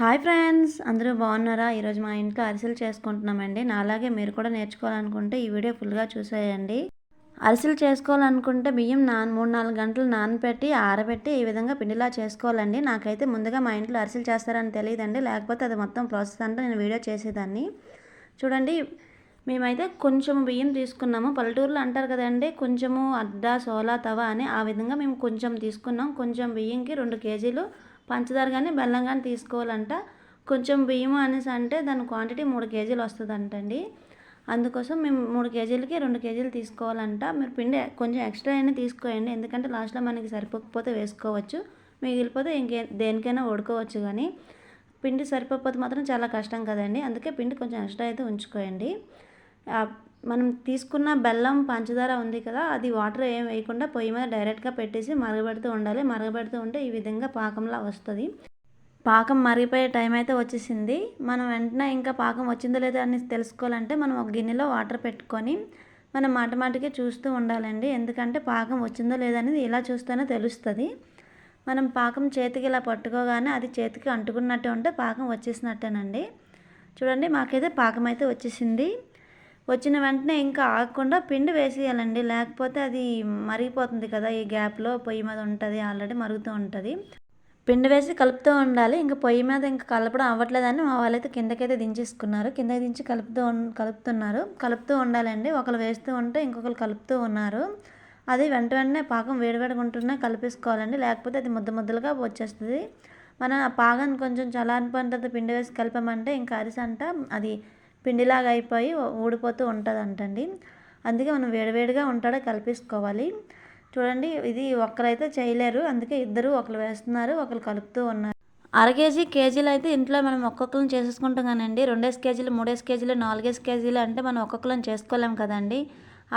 Hi friends అందరూ బాగున్నారా? ఈరోజు మా ఇంట్లో అరిసెలు చేసుకుంటున్నామండి. నాలాగే మీరు కూడా నేర్చుకోవాలనుకుంటే ఈ వీడియో ఫుల్గా చూసేయండి. అరిసెలు చేసుకోవాలనుకుంటే బియ్యం నాన్ మూడు నాలుగు గంటలు నానబెట్టి ఆరబెట్టి ఈ విధంగా పిండిలా చేసుకోవాలండి. నాకైతే ముందుగా మా ఇంట్లో అరిసెలు చేస్తారని తెలియదండి. లేకపోతే అది మొత్తం ప్రాసెస్ అంటే నేను వీడియో చేసేదాన్ని. చూడండి మేమైతే కొంచెం బియ్యం తీసుకున్నాము. పల్లెటూరులో అంటారు కదండి కొంచెము అడ్డ సోలా తవ అని ఆ విధంగా మేము కొంచెం తీసుకున్నాం. కొంచెం బియ్యంకి రెండు కేజీలు పంచదార కానీ బెల్లం కానీ తీసుకోవాలంట. కొంచెం బియ్యం అనేసి అంటే దాని క్వాంటిటీ మూడు కేజీలు వస్తుందంటండి. అందుకోసం మేము మూడు కేజీలకి రెండు కేజీలు తీసుకోవాలంట. మీరు పిండి కొంచెం ఎక్స్ట్రా అయినా తీసుకోండి ఎందుకంటే లాస్ట్లో మనకి సరిపోకపోతే వేసుకోవచ్చు. మిగిలిపోతే ఇంకే దేనికైనా వడుకోవచ్చు కానీ పిండి సరిపోకపోతే మాత్రం చాలా కష్టం కదండి. అందుకే పిండి కొంచెం ఎక్స్ట్రా అయితే ఉంచుకోండి మనం తీసుకున్న బెల్లం పంచదార ఉంది కదా అది వాటర్ ఏం వేయకుండా పొయ్యి మీద డైరెక్ట్గా పెట్టేసి మరగబెడుతూ ఉండాలి. మరగబెడుతూ ఉంటే ఈ విధంగా పాకంలా వస్తుంది. పాకం మరిగిపోయే టైం అయితే వచ్చేసింది. మనం వెంటనే ఇంకా పాకం వచ్చిందో లేదో అని తెలుసుకోవాలంటే మనం ఒక గిన్నెలో వాటర్ పెట్టుకొని మనం మాటమాటికి చూస్తూ ఉండాలండి. ఎందుకంటే పాకం వచ్చిందో లేదో అనేది ఇలా చూస్తేనే తెలుస్తుంది. మనం పాకం చేతికి ఇలా పట్టుకోగానే అది చేతికి అంటుకున్నట్టే ఉంటే పాకం వచ్చేసినట్టేనండి. చూడండి మాకైతే పాకం అయితే వచ్చేసింది. వచ్చిన వెంటనే ఇంకా ఆగకుండా పిండి వేసేయాలండి. లేకపోతే అది మరిగిపోతుంది కదా ఈ గ్యాప్లో పొయ్యి మీద ఉంటుంది ఆల్రెడీ మరుగుతూ ఉంటుంది. పిండి వేసి కలుపుతూ ఉండాలి. ఇంకా పొయ్యి మీద ఇంకా కలపడం అవ్వట్లేదని మా వాళ్ళైతే కిందకైతే దించేసుకున్నారు. కిందకి దించి కలుపుతూ కలుపుతున్నారు. కలుపుతూ ఉండాలండి. ఒకరు వేస్తూ ఉంటే ఇంకొకరు కలుపుతూ ఉన్నారు. అది వెంట వెంటనే పాకం వేడివేడిగా ఉంటున్నా కలిపేసుకోవాలండి. లేకపోతే అది ముద్ద ముద్దలుగా వచ్చేస్తుంది. మనం ఆ పాగాన్ని కొంచెం చల్లారిన తర్వాత పిండి వేసి కలిపామంటే ఇంకా అరిసంట అది పిండిలాగా అయిపోయి ఊడిపోతూ ఉంటుంది అంటండి అందుకే మనం వేడివేడిగా ఉంటాడో కలిపేసుకోవాలి. చూడండి ఇది ఒక్కరైతే చేయలేరు. అందుకే ఇద్దరు ఒకరు వేస్తున్నారు ఒకరు కలుపుతూ ఉన్నారు. అర కేజీ కేజీలు అయితే ఇంట్లో మనం ఒక్కొక్కరిని చేసేసుకుంటాం కానండి. రెండేసి కేజీలు మూడేసి కేజీలు నాలుగేసి కేజీలు అంటే మనం ఒక్కొక్కరిని చేసుకోలేం కదండి.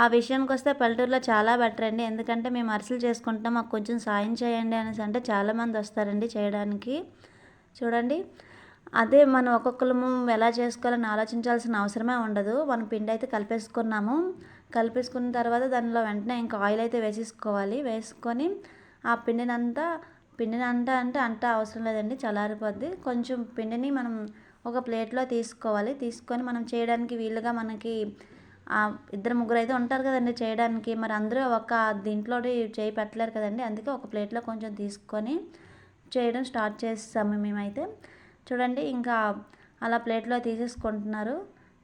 ఆ విషయానికి వస్తే పల్లెటూరులో చాలా బెటర్ అండి. ఎందుకంటే మేము అరిసెలు చేసుకుంటాం మాకు కొంచెం సాయం చేయండి అనేసి అంటే చాలామంది వస్తారండి చేయడానికి. చూడండి అదే మనం ఒక్కొక్కరము ఎలా చేసుకోవాలని ఆలోచించాల్సిన అవసరమే ఉండదు. మనం పిండి అయితే కలిపేసుకున్నాము. కలిపేసుకున్న తర్వాత దానిలో వెంటనే ఇంకా ఆయిల్ అయితే వేసేసుకోవాలి. వేసుకొని ఆ పిండిని అంతా పిండిని అంటే అంట అవసరం లేదండి. చల్లారిపోద్ది. కొంచెం పిండిని మనం ఒక ప్లేట్లో తీసుకోవాలి. తీసుకొని మనం చేయడానికి వీలుగా మనకి ఇద్దరు ముగ్గురు అయితే ఉంటారు కదండి చేయడానికి. మరి అందరూ ఒక దీంట్లో చేయి పెట్టలేరు కదండి. అందుకే ఒక ప్లేట్లో కొంచెం తీసుకొని చేయడం స్టార్ట్ చేస్తాము మేమైతే. చూడండి ఇంకా అలా ప్లేట్లో తీసేసుకుంటున్నారు.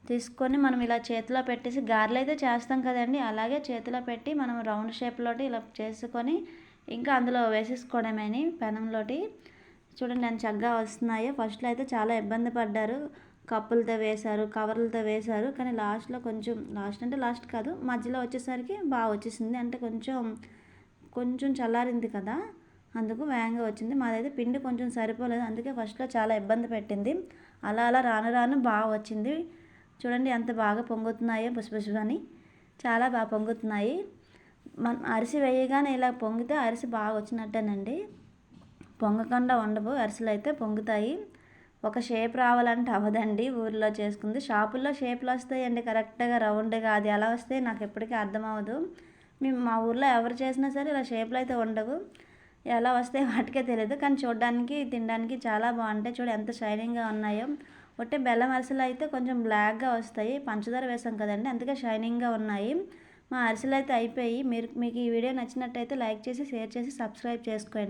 తీసుకొని మనం ఇలా చేతిలో పెట్టేసి గారెలు అయితే చేస్తాం కదండి. అలాగే చేతిలో పెట్టి మనం రౌండ్ షేప్లోటి ఇలా చేసుకొని ఇంకా అందులో వేసేసుకోవడమేని పెనంలోటి చూడండి నేను చక్కగా వస్తున్నాయో. ఫస్ట్లో అయితే చాలా ఇబ్బంది పడ్డారు. కప్పులతో వేశారు కవర్లతో వేశారు. కానీ లాస్ట్లో కొంచెం లాస్ట్ అంటే లాస్ట్ కాదు మధ్యలో వచ్చేసరికి బాగా వచ్చేసింది. అంటే కొంచెం కొంచెం చల్లారింది కదా. అందుకు వేగంగా వచ్చింది. మాదైతే పిండి కొంచెం సరిపోలేదు. అందుకే ఫస్ట్లో చాలా ఇబ్బంది పెట్టింది. అలా అలా రాను రాను బాగా వచ్చింది. చూడండి ఎంత బాగా పొంగుతున్నాయో అని చాలా బాగా పొంగుతున్నాయి. మన అరిసి వేయగానే ఇలా పొంగితే అరిసి బాగా వచ్చినట్టేనండి. పొంగకుండా ఉండవు. అరిసెలు అయితే పొంగుతాయి. ఒక షేప్ రావాలంటే అవ్వదండి. ఊర్లో చేసుకుంది. షాపుల్లో షేప్లు వస్తాయండి. కరెక్ట్గా రౌండ్గా అది ఎలా వస్తే నాకు ఎప్పటికీ అర్థం అవ్వదు. మేము మా ఊర్లో ఎవరు చేసినా సరే ఇలా షేప్లు అయితే ఉండవు. ఎలా వస్తాయి వాటికే తెలియదు. కానీ చూడడానికి తినడానికి చాలా బాగుంటాయి. చూడు ఎంత షైనింగ్గా ఉన్నాయో. ఒట్టే బెల్లం అరిసెలు అయితే కొంచెం బ్లాక్గా వస్తాయి. పంచదార వేసాం కదండి అందుకే షైనింగ్గా ఉన్నాయి. మా అరిసెలు అయితే అయిపోయి మీరు మీకు ఈ వీడియో నచ్చినట్టయితే లైక్ చేసి షేర్ చేసి సబ్స్క్రైబ్ చేసుకోండి.